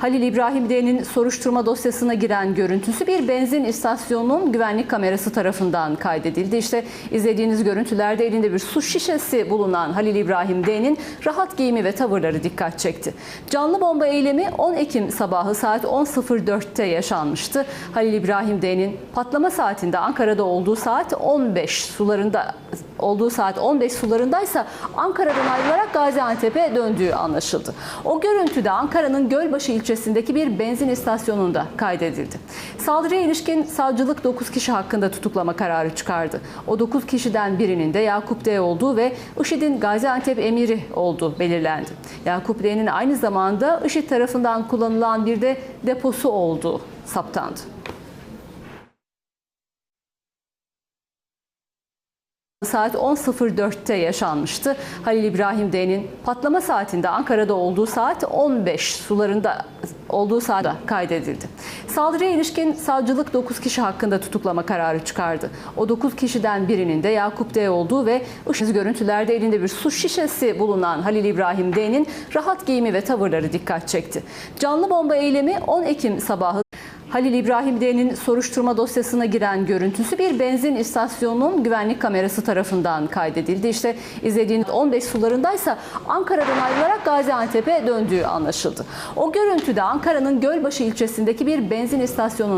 Halil İbrahim D'nin soruşturma dosyasına giren görüntüsü bir benzin istasyonunun güvenlik kamerası tarafından kaydedildi. İşte izlediğiniz görüntülerde elinde bir su şişesi bulunan Halil İbrahim D'nin rahat giyimi ve tavırları dikkat çekti. Canlı bomba eylemi 10 Ekim sabahı saat 10.04'te yaşanmıştı. Halil İbrahim D'nin patlama saatinde Ankara'da olduğu saat 15 sularında olduğu saat 15 sularındaysa Ankara'dan ayrılarak Gaziantep'e döndüğü anlaşıldı. O görüntüde Ankara'nın Gölbaşı ilçesindeki bir benzin istasyonunda kaydedildi. Saldırıya ilişkin savcılık 9 kişi hakkında tutuklama kararı çıkardı. O 9 kişiden birinin de Yakup D olduğu ve IŞİD'in Gaziantep emiri olduğu belirlendi. Yakup D'nin aynı zamanda IŞİD tarafından kullanılan bir de deposu olduğu saptandı. Saat 10.04'te yaşanmıştı. Halil İbrahim D'nin patlama saatinde Ankara'da olduğu saat 15 sularında olduğu saatte kaydedildi. Saldırıya ilişkin savcılık 9 kişi hakkında tutuklama kararı çıkardı. O 9 kişiden birinin de Yakup D olduğu ve IŞİD görüntülerde elinde bir su şişesi bulunan Halil İbrahim D'nin rahat giyimi ve tavırları dikkat çekti. Canlı bomba eylemi 10 Ekim sabahı Halil İbrahim D'nin soruşturma dosyasına giren görüntüsü bir benzin istasyonunun güvenlik kamerası tarafından kaydedildi. İşte izlediğiniz 15 sularındaysa Ankara'dan ayrılarak Gaziantep'e döndüğü anlaşıldı. O görüntüde Ankara'nın Gölbaşı ilçesindeki bir benzin istasyonunda